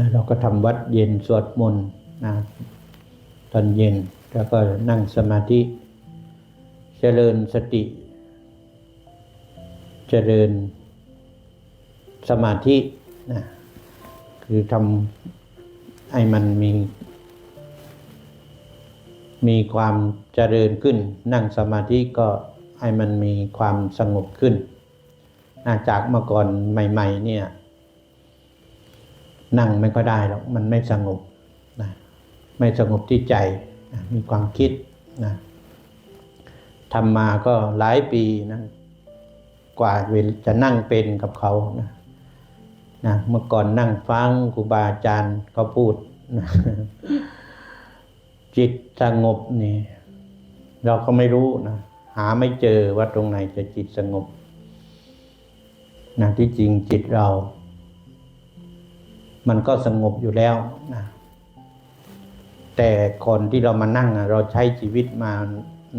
นะเราก็ทำวัดเย็นสวดมนต์นะตอนเย็นแล้วก็นั่งสมาธิเจริญสติ เจริญสมาธินะคือทำให้มันมี มีความเจริญขึ้น นั่งสมาธิก็ให้มันมีความสงบขึ้นนะจากเมื่อก่อนใหม่ ๆ เนี่ย นั่งไม่ก็ได้หรอกมันไม่สงบนะไม่สงบที่ใจนะมีความคิดนะทำมาก็หลายปีนะกว่าจะนั่งเป็นกับเขานะนะเมื่อก่อนนั่งฟังครูบาอาจารย์เขาพูดนะจิตสงบนี่ เราก็ไม่รู้นะหาไม่เจอว่าตรงไหนจะจิตสงบนะที่จริงจิตเรา มันก็สงบอยู่แล้วนะแต่ก่อนที่เรามานั่งเราใช้ชีวิตมา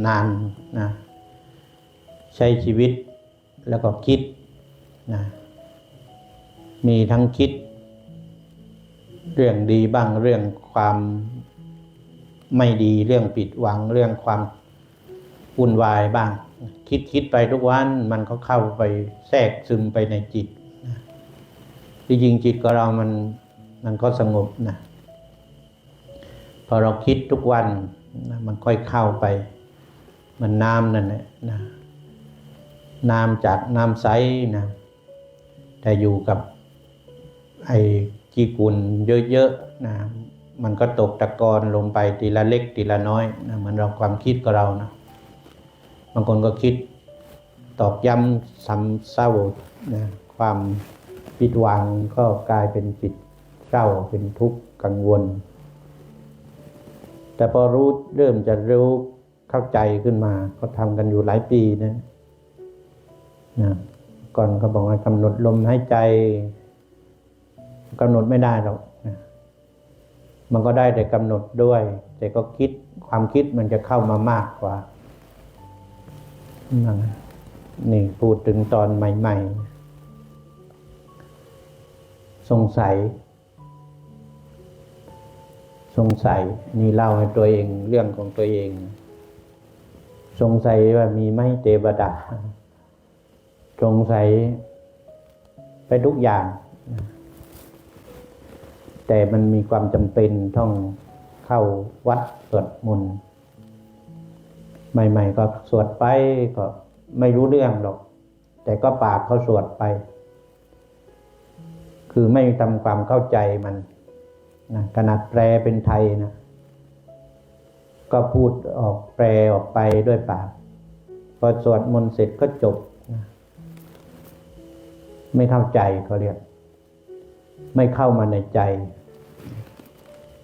นานนะใช้ชีวิตแล้วก็คิดนะมีทั้งคิด เรื่องดีบ้างเรื่องความไม่ดีเรื่องผิดหวังเรื่องความวุ่นวายบ้าง คิดคิดไปทุกวันมันก็เข้าไปแทรกซึมไปในจิต ที่จริงจิตของเรามันมันก็สงบนะพอเราคิดทุกวันนะมันค่อยเข้าไป มันน้ำนั่นแหละนะน้ำจากน้ำใสนะแต่อยู่กับไอ้จีกุลเยอะๆนะมันก็ตกตะกอนลงไปทีละเล็กทีละน้อยนะเหมือนเราความคิดกับเรานะบางคนก็คิดตอกย้ำซ้ำเศร้านะความ ผิดหวังก็กลายเป็นจิตเศร้าเป็นทุกข์กังวล แต่พอรู้เริ่มจะรู้เข้าใจขึ้นมาก็ทำกันอยู่หลายปีนะนะก่อนเขาบอกให้กำหนดลมหายใจกำหนดไม่ได้หรอกนะมันก็ได้แต่กำหนดด้วย แต่ก็คิดความคิดมันจะเข้ามามากกว่านะนี่พูดถึงตอนใหม่ ๆ สงสัย สงสัยนี่เล่าให้ตัวเองเรื่องของตัวเอง สงสัยว่ามีไหมเทวดา สงสัยไปทุกอย่าง แต่มันมีความจำเป็นต้องเข้าวัดสวดมนต์ใหม่ ๆ ก็สวดไปก็ไม่รู้เรื่องหรอก แต่ก็ปากเขาสวดไป คือไม่ทำความเข้าใจมันนะขนาดแปลเป็นไทยนะก็พูดออกแปลออกไปด้วยปาก พอสวดมนต์เสร็จก็จบนะไม่เข้าใจเขาเรียก ไม่เข้ามาในใจ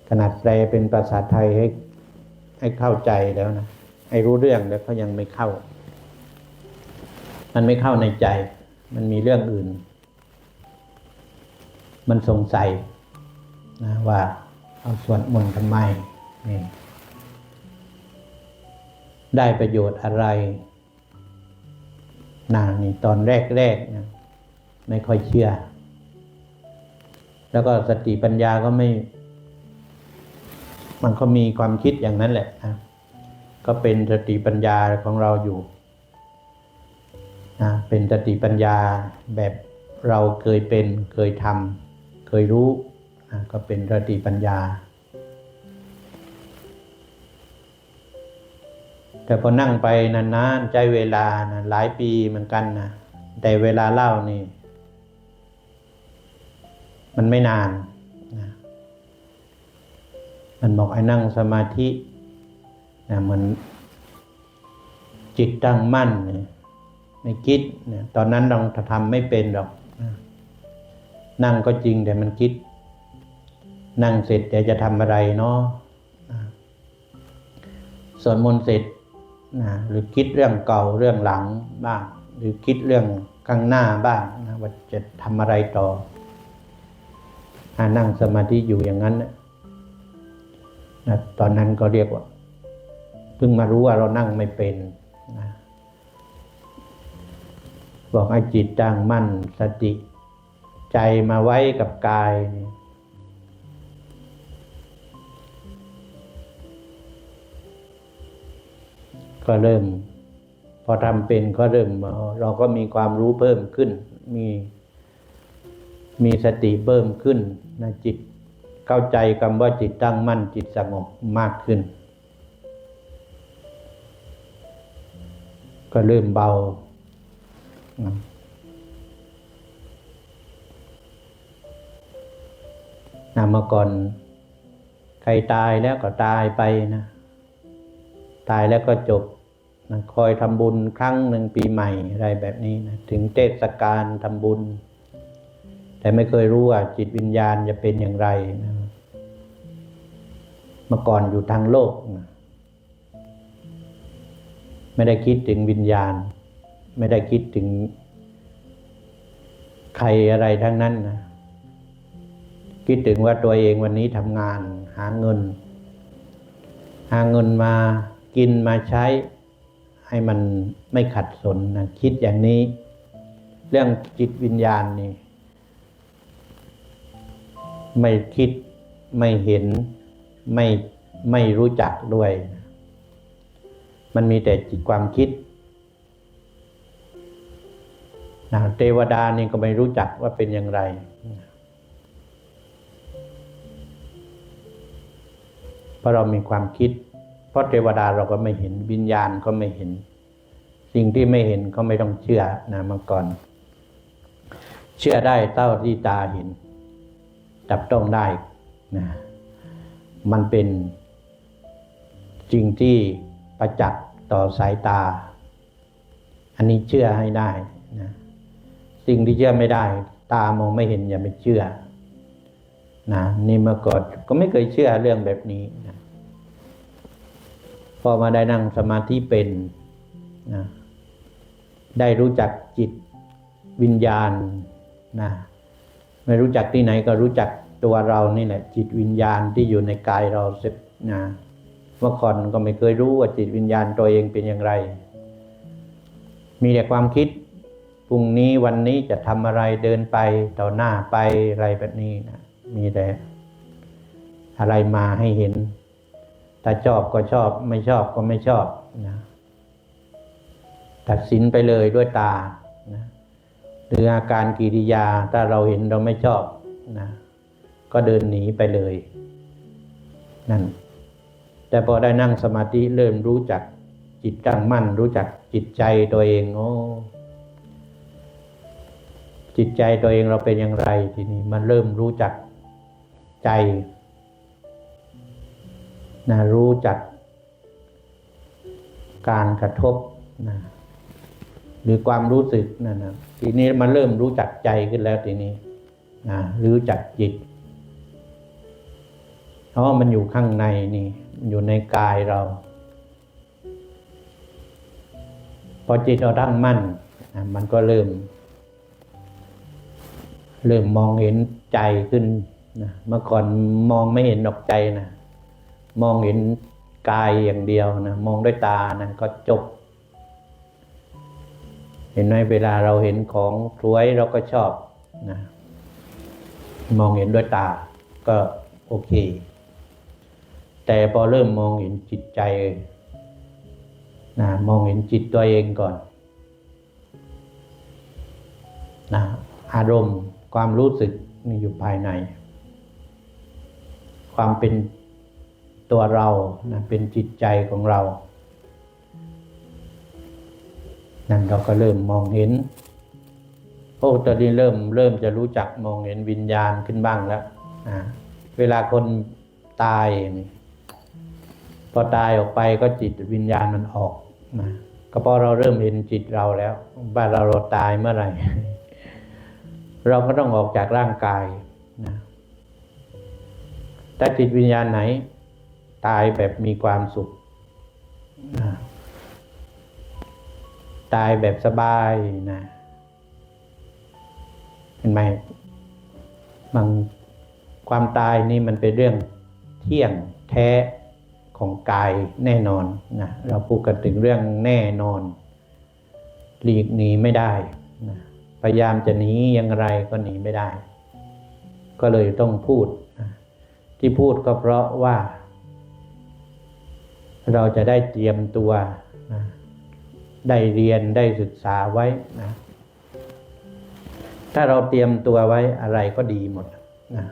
ขนาดแปลเป็นภาษาไทยให้ให้เข้าใจแล้วนะให้รู้เรื่องแล้วเขายังไม่เข้า มันไม่เข้าในใจ มันมีเรื่องอื่น มันสงสัยนะว่าเอาสวดมนต์ทำไมนี่ได้ประโยชน์อะไรนะนี่ตอนแรกๆนะไม่ค่อยเชื่อ แล้วก็สติปัญญาก็ไม่ มันก็มีความคิดอย่างนั้นแหละนะก็เป็นสติปัญญาของเราอยู่นะเป็นสติปัญญาแบบเราเคยเป็นเคยทำ เคยรู้นะก็เป็นสติปัญญา แต่พอนั่งไปนานๆใจเวลานะหลายปีเหมือนกันนะแต่เวลาเล่านี่ มันไม่นานนะมันบอกให้นั่งสมาธินะเหมือนจิตตั้งมั่นเนี่ยไม่คิดนี่ยตอนนั้นเราทำไม่เป็นหรอกนะ นั่งก็จริงแต่มันคิด นั่งเสร็จจะจะทำอะไรเนาะสวดมนต์เสร็จนะหรือคิดเรื่องเก่าเรื่องหลังบ้าง หรือคิดเรื่องข้างหน้าบ้างนะว่าจะทำอะไรต่อานั่งสมาธิอยู่อย่างนั้นนะนะตอนนั้นก็เรียกว่าเพิ่งมารู้ว่าเรานั่งไม่เป็นนะบอกให้จิตตั้งมั่นสติ ใจมาไว้กับกาย ก็เริ่ม พอทำเป็นก็เริ่มเราก็มีความรู้เพิ่มขึ้น มีมีสติเพิ่มขึ้นนะจิตเข้าใจคำว่าจิตตั้งมั่นจิตสงบมากขึ้น ก็เริ่มเบา นะเมื่อก่อนใครตายแล้วก็ตายไปนะ ตายแล้วก็จบนะคอยทำบุญครั้งหนึ่งปีใหม่อะไรแบบนี้นะถึงเทศกาลทำบุญ แต่ไม่เคยรู้ว่าจิตวิญญาณจะเป็นอย่างไรนะเมื่อก่อนอยู่ทางโลกนะไม่ได้คิดถึงวิญญาณ ไม่ได้คิดถึงใครอะไรทั้งนั้นนะ คิดถึงว่าตัวเองวันนี้ทำงานหาเงิน หาเงินมากินมาใช้ ให้มันไม่ขัดสนนะคิดอย่างนี้ เรื่องจิตวิญญาณนี่ ไม่คิดไม่เห็นไม่ไม่รู้จักด้วย มันมีแต่จิตความคิดนะเทวดานี่ก็ไม่รู้จักว่าเป็นอย่างไร เพราะเรามีความคิด เพราะเทวดาเราก็ไม่เห็นวิญญาณก็ไม่เห็น สิ่งที่ไม่เห็นก็ไม่ต้องเชื่อนะเมื่อก่อน เชื่อได้เท่าที่ตาเห็น จับต้องได้นะมันเป็นสิ่งที่ประจักษ์ต่อสายตา อันนี้เชื่อให้ได้นะสิ่งที่เชื่อไม่ได้ ตามองไม่เห็นอย่าไปเชื่อ นะนี่เมื่อก่อนก็ไม่เคยเชื่อเรื่องแบบนี้นะพอมาได้นั่งสมาธิเป็นนะได้รู้จักจิตวิญญาณนะไม่รู้จักที่ไหนก็รู้จักตัวเรานี่แหละ จิตวิญญาณที่อยู่ในกายเราเสร็จนะเมื่อก่อนก็ไม่เคยรู้ว่าจิตวิญญาณตัวเองเป็นอย่างไร มีแต่ความคิดพรุ่งนี้วันนี้จะทำอะไรเดินไปต่อหน้าไปอะไรแบบนี้นะ มีแต่ อะไรมาให้เห็น ถ้าชอบก็ชอบ ไม่ชอบก็ไม่ชอบนะตัดสินไปเลยด้วยตานะหรืออาการกิริยาถ้าเราเห็นเราไม่ชอบนะก็เดินหนีไปเลย นั่น แต่พอได้นั่งสมาธิเริ่มรู้จักจิตตั้งมั่น รู้จักจิตใจตัวเองโอ้จิตใจตัวเองเราเป็นอย่างไรทีนี้มันเริ่มรู้จัก ใจนะรู้จักการกระทบนะหรือความรู้สึกนั่นะทีนี้มันเริ่มรู้จักใจขึ้นแล้วทีนี้นะรู้จักจิตเพราะมันอยู่ข้างในนี่อยู่ในกายเรา พอจิตเราตั้งมั่นนะมันก็เริ่ม เริ่มมองเห็นใจขึ้น นะเมื่อก่อนมองไม่เห็นดอกใจนะมองเห็นกายอย่างเดียวนะมองด้วยตานะก็จบ เห็นไหมเวลาเราเห็นของสวยเราก็ชอบนะมองเห็นด้วยตาก็โอเค แต่พอเริ่มมองเห็นจิตใจนะมองเห็นจิตตัวเองก่อนนะอารมณ์ความรู้สึกมีอยู่ภายใน ความเป็นตัวเรานะเป็นจิตใจของเรา นั่นเราก็เริ่มมองเห็นโอ้ตอนนี้เริ่มเริ่มจะรู้จักมองเห็นวิญญาณขึ้นบ้างแล้วเวลาคนตาย พอตายออกไปก็จิตวิญญาณมันออกนะก็เพราะเราเริ่มเห็นจิตเราแล้วว่าเราเราตายเมื่อไหร่ เราก็ต้องออกจากร่างกาย แต่จิตวิญญาณไหน ตายแบบมีความสุข ตายแบบสบายนะเห็นไหมบางความตายนี่มันเป็นเรื่องเที่ยงแท้ของกายแน่นอนนะเราพูดกันถึงเรื่องแน่นอน หลีกหนีไม่ได้นะพยายามจะหนีอย่างไรก็หนีไม่ได้ ก็เลยต้องพูด ที่พูดก็เพราะว่า เราจะได้เตรียมตัวนะได้เรียนได้ศึกษาไว้นะถ้าเราเตรียมตัวไว้อะไรก็ดีหมดนะ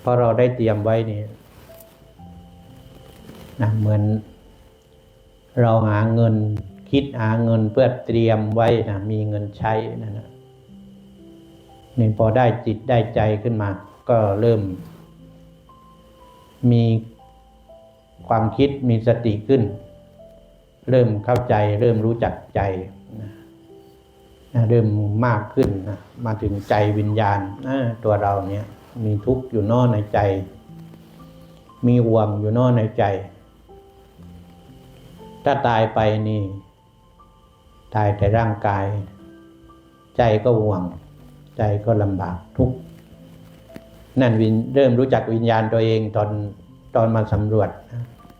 เพราะเราได้เตรียมไว้นี่นะเหมือน เราหาเงินคิดหาเงินเพื่อเตรียมไว้นะมีเงินใช้นั่นนะนี่พอได้จิตได้ใจขึ้นมา ก็เริ่ม มีความคิดมีสติขึ้น เริ่มเข้าใจ เริ่มรู้จักใจนะเริ่มมากขึ้นนะมาถึงใจวิญญาณนะตัวเราเนี่ยมีทุกข์อยู่นอกในใจ มีห่วงอยู่นอกในใจ ถ้าตายไปนี่ ตายแต่ร่างกาย ใจก็ห่วง ใจก็ลำบากทุกข์ นั่นวินเริ่มรู้จักวิญญาณตัวเองตอนตอนมาสำรวจ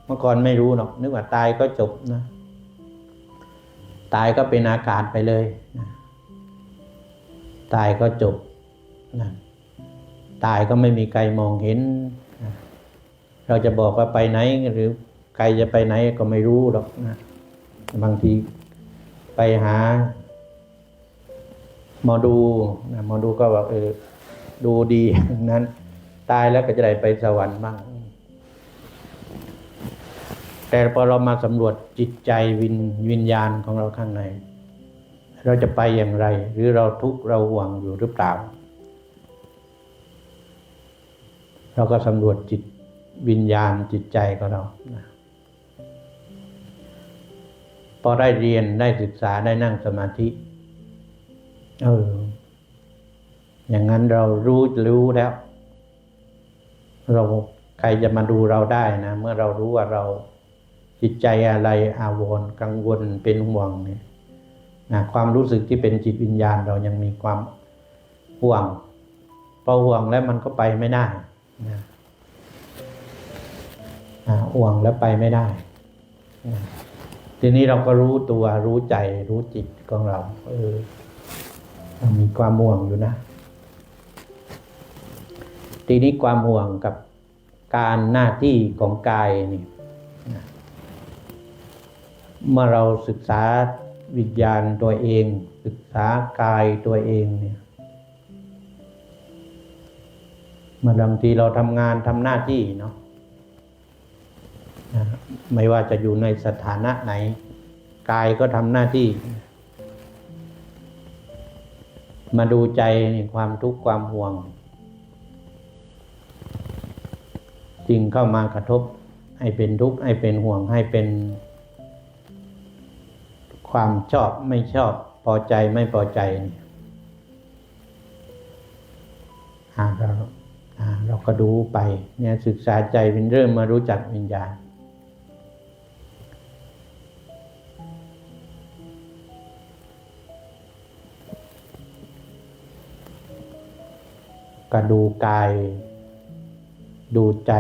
เมื่อก่อนไม่รู้หรอก นึกว่าตายก็จบนะ ตายก็เป็นอากาศไปเลยนะตายก็จบนะตายก็ไม่มีใครมองเห็นนะเราจะบอกว่าไปไหนหรือใครจะไปไหนก็ไม่รู้หรอกนะบางทีไปหาหมอดูนะหมอดูก็บอกเออ ดูดีอย่างนั้น ตายแล้วก็จะได้ไปสวรรค์บ้างแต่พอเรามาสำรวจจิตใจวิญวิญญาณของเราข้างใน เราจะไปอย่างไร หรือเราทุกข์เราห่วงอยู่หรือเปล่า เราก็สำรวจจิตวิญญาณจิตใจของเราพอได้เรียนได้ศึกษาได้นั่งสมาธิ เออ อย่างนั้นเรารู้รู้แล้ว เราใครจะมาดูเราได้นะ เมื่อเรารู้ว่าเราจิตใจอะไรอาวรกังวลเป็นห่วงเนี่ยนะความรู้สึกที่เป็นจิตวิญญาณเรายังมีความห่วงพอห่วงแล้วมันก็ไปไม่ได้นะห่วงแล้วไปไม่ได้นะทีนี้เราก็รู้ตัวรู้ใจรู้จิตของเรา เออเรามีความห่วงอยู่นะ ทีนี้ความห่วงกับการหน้าที่ของกายนี่เมื่อเราศึกษาวิญญาณตัวเอง ศึกษากายตัวเองเนี่ยเมื่อบางทีเราทำงานทำหน้าที่เนาะไม่ว่าจะอยู่ในสถานะไหน กายก็ทำหน้าที่ มาดูใจนี่ความทุกข์ความห่วง สิ่งเข้ามากระทบ ให้เป็นทุกข์ให้เป็นห่วงให้เป็น ความชอบไม่ชอบพอใจไม่พอใจเนี่ยเราอ่าเราก็ดูไปเนี่ยศึกษาใจเป็นเริ่มมารู้จักวิญญาณก็ดูกาย ดูใจ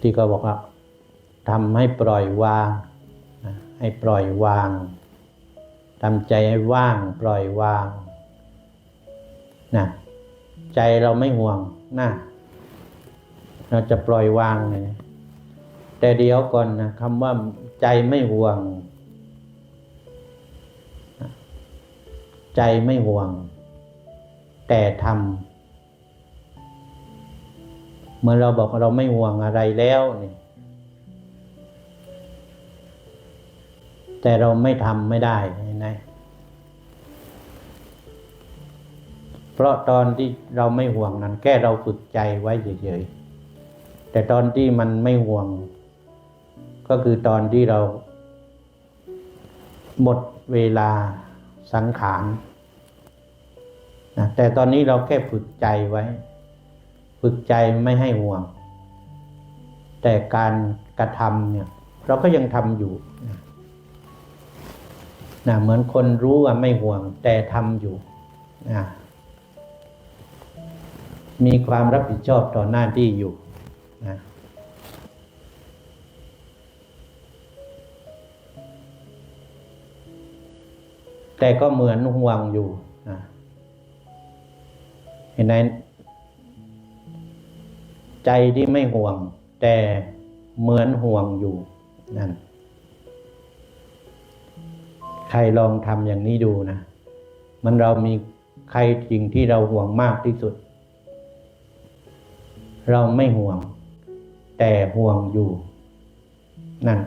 ที่เขาบอกว่าทำให้ปล่อยวาง ให้ปล่อยวางทำใจให้ว่างปล่อยวางนะใจเราไม่ห่วงนะเราจะปล่อยวางเลยแต่เดี๋ยวก่อนนะคำว่าใจไม่ห่วง ใจไม่ห่วง แต่ทำเมื่อเราบอกว่าเราไม่ห่วงอะไรแล้วนี่แต่เราไม่ทำไม่ได้เห็นไหมเพราะตอนที่เราไม่ห่วงนั้น แค่เราฝึกใจไว้เฉยๆแต่ตอนที่มันไม่ห่วง ก็คือตอนที่เราหมดเวลา สังขารนะแต่ตอนนี้เราแค่ฝึกใจไว้ ฝึกใจไม่ให้ห่วง แต่การกระทำเนี่ย เราก็ยังทำอยู่นะนะเหมือนคนรู้ว่าไม่ห่วง แต่ทำอยู่นะมีความรับผิดชอบต่อหน้าที่อยู่นะ แต่ก็เหมือนห่วงอยู่นะเห็นไหมใจที่ไม่ห่วง แต่เหมือนห่วงอยู่นั่นใครลองทำอย่างนี้ดูนะ มันเรามีใครสิ่งที่เราห่วงมากที่สุด เราไม่ห่วง แต่ห่วงอยู่ นั่น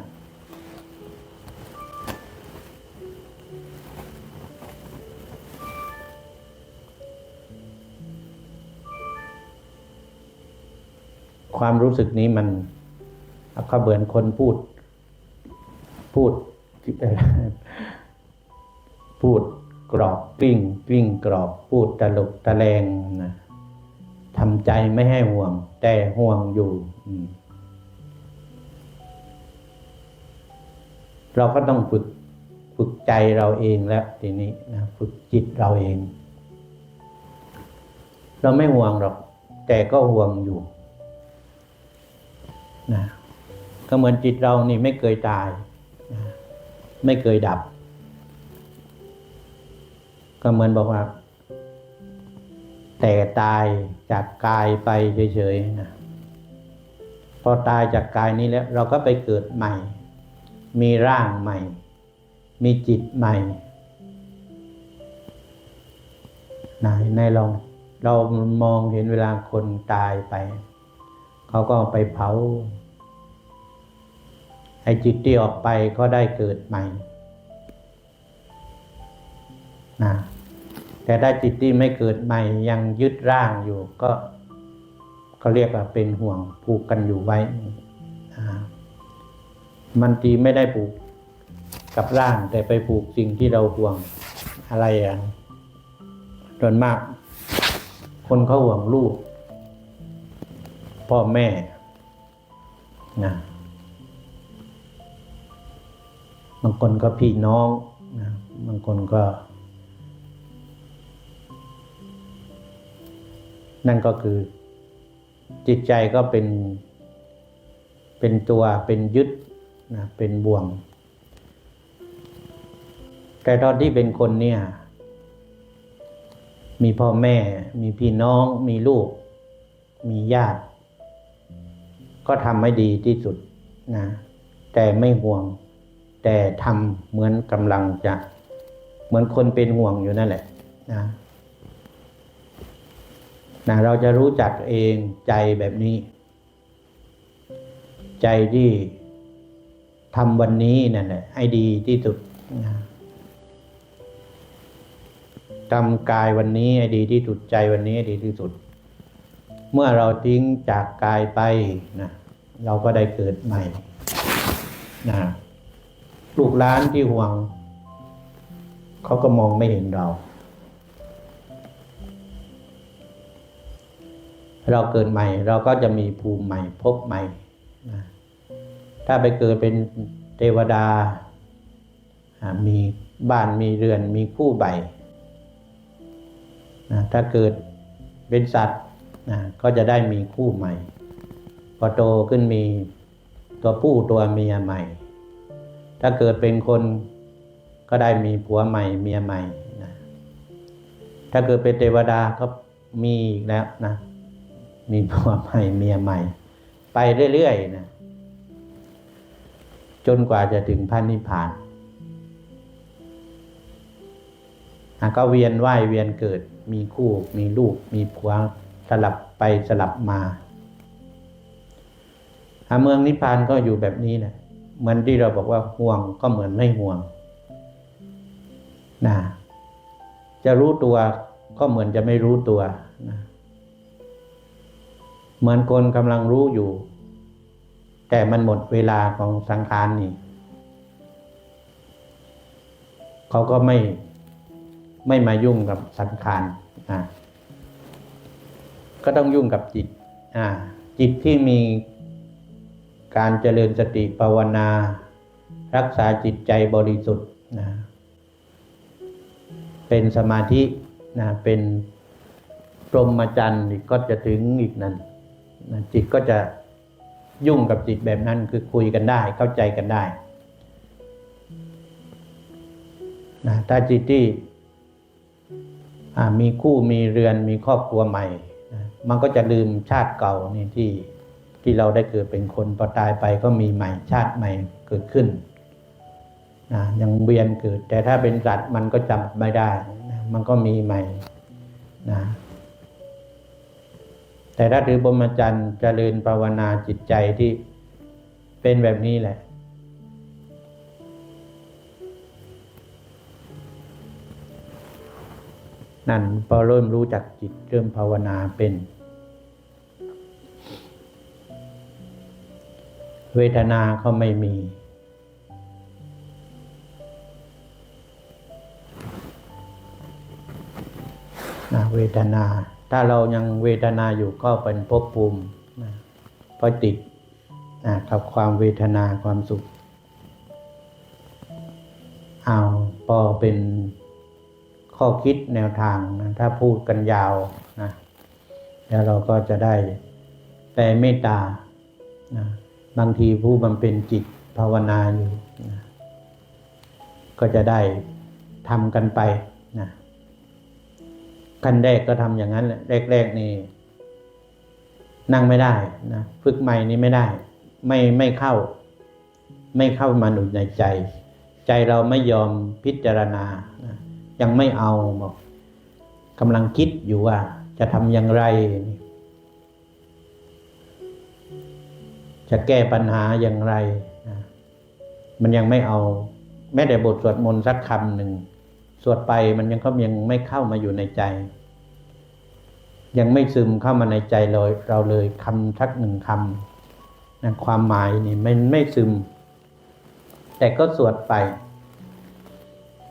ความรู้สึกนี้มันก็เหมือนคนพูด พูด พูดกรอบกลิ้งกลิ้งกรอบ พูดตลกตะแลงนะทำใจไม่ให้ห่วง แต่ห่วงอยู่เราก็ต้องฝึกฝึกใจเราเองแล้วทีนี้นะฝึกจิตเราเอง เราไม่ห่วงหรอก แต่ก็ห่วงอยู่ นะก็เหมือนจิตเรานี่ไม่เคยตายนะไม่เคยดับ ก็เหมือนบอกว่า แต่ตายจากกายไปเฉยๆนะพอตายจากกายนี้แล้ว เราก็ไปเกิดใหม่ มีร่างใหม่ มีจิตใหม่ไหนในลองเรามองเห็นเวลาคนตายไป เขาก็ไปเผาไอ้จิตที่ออกไปก็ได้เกิดใหม่นะแต่ถ้าจิตที่ไม่เกิดใหม่ยังยึดร่างอยู่ก็เขาเรียกว่าเป็นห่วงผูกกันอยู่ไว้นะมันตีไม่ได้ผูกกับร่าง แต่ไปผูกสิ่งที่เราห่วงอะไรอะส่วนมาก คนเขาห่วงลูก พ่อแม่นะบางคนก็พี่น้องนะบางคนก็ นั่นก็คือ จิตใจก็เป็น เป็นตัวเป็นยึดนะเป็นบ่วง แต่ตอนที่เป็นคนเนี่ย มีพ่อแม่ มีพี่น้อง มีลูก มีญาติ ก็ทำให้ดีที่สุดนะแต่ไม่ห่วง แต่ทำเหมือนกำลังจะเหมือนคนเป็นห่วงอยู่นั่นแหละนะนะเราจะรู้จักเองใจแบบนี้ ใจที่ทำวันนี้นั่นแหละให้ดีที่สุดนะทำกายวันนี้ให้ดีที่สุดใจวันนี้ให้ดีที่สุด เมื่อเราทิ้งจากกายไปนะเราก็ได้เกิดใหม่นะลูกหล้านที่ห่วง เขาก็มองไม่เห็นเรา เราเกิดใหม่ เราก็จะมีภูมิใหม่พบใหม่นะถ้าไปเกิดเป็นเทวดาอ่ามีบ้านมีเรือนมีคู่ใบนะถ้าเกิดเป็นสัตว์ นะก็จะได้มีคู่ใหม่ พอโตขึ้นมีตัวผู้ตัวเมียใหม่ ถ้าเกิดเป็นคนก็ได้มีผัวใหม่เมียใหม่นะถ้าเกิดเป็นเทวดาก็มีอีกแล้วนะ มีผัวใหม่เมียใหม่ ไปเรื่อยๆนะจนกว่าจะถึงพระนิพพานก็เวียนว่ายเวียนเกิด มีคู่ มีลูก มีผัว สลับไปสลับมาอะเมืองนิพพานก็อยู่แบบนี้แหละเหมือนที่เราบอกว่าห่วงก็เหมือนไม่ห่วงนะจะรู้ตัวก็เหมือนจะไม่รู้ตัวนะเหมือนคนกำลังรู้อยู่ แต่มันหมดเวลาของสังขารนี่เขาก็ไม่ไม่มายุ่งกับสังขารอ่า ก็ต้องยุ่งกับจิตอ่าจิตที่มีการเจริญสติภาวนา รักษาจิตใจบริสุทธิ์นะเป็นสมาธินะเป็นพรหมจรรย์อีกก็จะถึงอีกนั้นนะจิตก็จะยุ่งกับจิตแบบนั้นคือคุยกันได้เข้าใจกันได้นะถ้าจิตที่มีคู่มีเรือนมีครอบครัวใหม่ มันก็จะลืมชาติเก่านี่ที่ที่เราได้เกิดเป็นคนพอตายไปก็มีใหม่ชาติใหม่เกิดขึ้นนะยังเวียนเกิด แต่ถ้าเป็นสัตว์มันก็จำไม่ได้นะมันก็มีใหม่นะแต่ถ้าถือบรมจรรย์เจริญภาวนาจิตใจที่เป็นแบบนี้แหละ นั่นพอเริ่มรู้จักจิตเริ่มภาวนาเป็น เวทนาเขาไม่มีนะเวทนา ถ้าเรายังเวทนาอยู่ก็เป็นภพภูมินะเพราะติดนะกับความเวทนาความสุขเอาพอเป็นข้อคิดแนวทางนะถ้าพูดกันยาวนะแล้วเราก็จะได้แปลเมตตานะ บางทีผู้บำเพ็ญจิตภาวนาอยู่นะก็จะได้ทำกันไปนะขั้นแรกก็ทำอย่างนั้นแหละแรกๆนี่นั่งไม่ได้นะฝึกใหม่นี้ไม่ได้ ไม่ไม่เข้า ไม่เข้ามาหนุนในใจ ใจเราไม่ยอมพิจารณานะยังไม่เอาบอกกำลังคิดอยู่ว่า จะทำอย่างไร จะแก้ปัญหาอย่างไร มันยังไม่เอาแม้แต่บทสวดมนต์สักคำหนึ่งสวดไปมันยังก็ยังไม่เข้ามาอยู่ในใจ ยังไม่ซึมเข้ามาในใจเลยเราเลยคำทักหนึ่งคำนะความหมายนี่ไม่ไม่ซึม แต่ก็สวดไป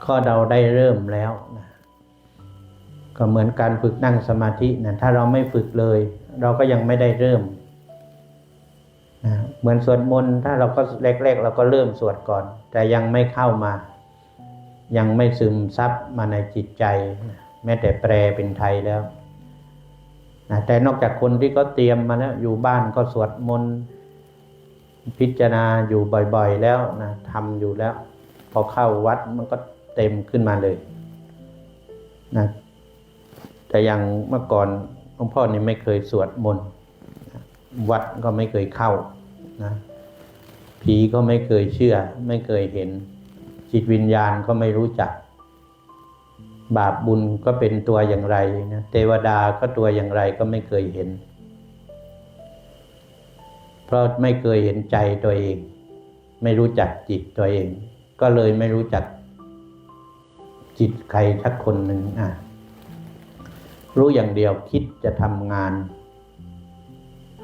ข้อเราได้เริ่มแล้วนะก็เหมือนการฝึกนั่งสมาธินะถ้าเราไม่ฝึกเลย เราก็ยังไม่ได้เริ่ม นะเหมือนสวดมนต์ถ้าเราก็แรกๆ เราก็เริ่มสวดก่อน แต่ยังไม่เข้ามา ยังไม่ซึมซับมาในจิตใจนะแม้แต่แปลเป็นไทยแล้วนะแต่นอกจากคนที่ก็เตรียมมาแล้วอยู่บ้านก็สวดมนต์พิจารณาอยู่บ่อยๆแล้วนะทำอยู่แล้ว พอเข้าวัดมันก็เต็มขึ้นมาเลยนะแต่อย่างเมื่อก่อนหลวงพ่อนี่ไม่เคยสวดมนต์ วัดก็ไม่เคยเข้านะผีก็ไม่เคยเชื่อ ไม่เคยเห็น จิตวิญญาณก็ไม่รู้จัก บาปบุญก็เป็นตัวอย่างไรนะเทวดาก็ตัวอย่างไรก็ไม่เคยเห็น เพราะไม่เคยเห็นใจตัวเอง ไม่รู้จักจิตตัวเอง ก็เลยไม่รู้จัก จิตใครสักคนหนึ่งอะรู้อย่างเดียวคิดจะทำงาน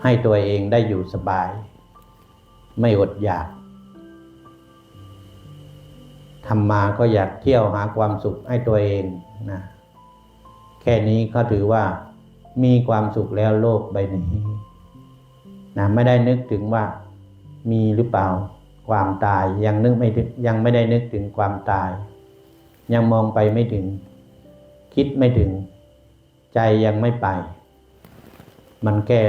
ให้ตัวเองได้อยู่สบาย ไม่อดอยากทำมาก็อยากเที่ยวหาความสุขให้ตัวเองนะแค่นี้ก็ถือว่ามีความสุขแล้วโลกใบนี้นะไม่ได้นึกถึงว่ามีหรือเปล่าความตายยังนึกไม่ถึงยังไม่ได้นึกถึงความตาย ยังมองไปไม่ถึง คิดไม่ถึง ใจยังไม่ไป มันแค่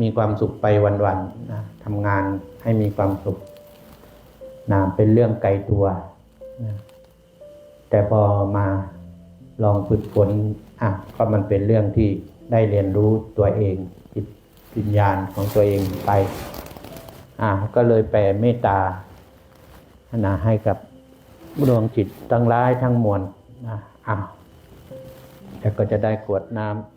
มีความสุขไปวันๆนะทำงานให้มีความสุขนะเป็นเรื่องไกลตัวนะแต่พอมาลองฝึกฝนอะก็มันเป็นเรื่องที่ได้เรียนรู้ตัวเองจิตวิญญาณของตัวเองไปอะก็เลยแผ่เมตตานะให้กับดวงจิตทั้งร้ายทั้งมวลนะอ้าวแล้วก็จะได้กวดน้ำ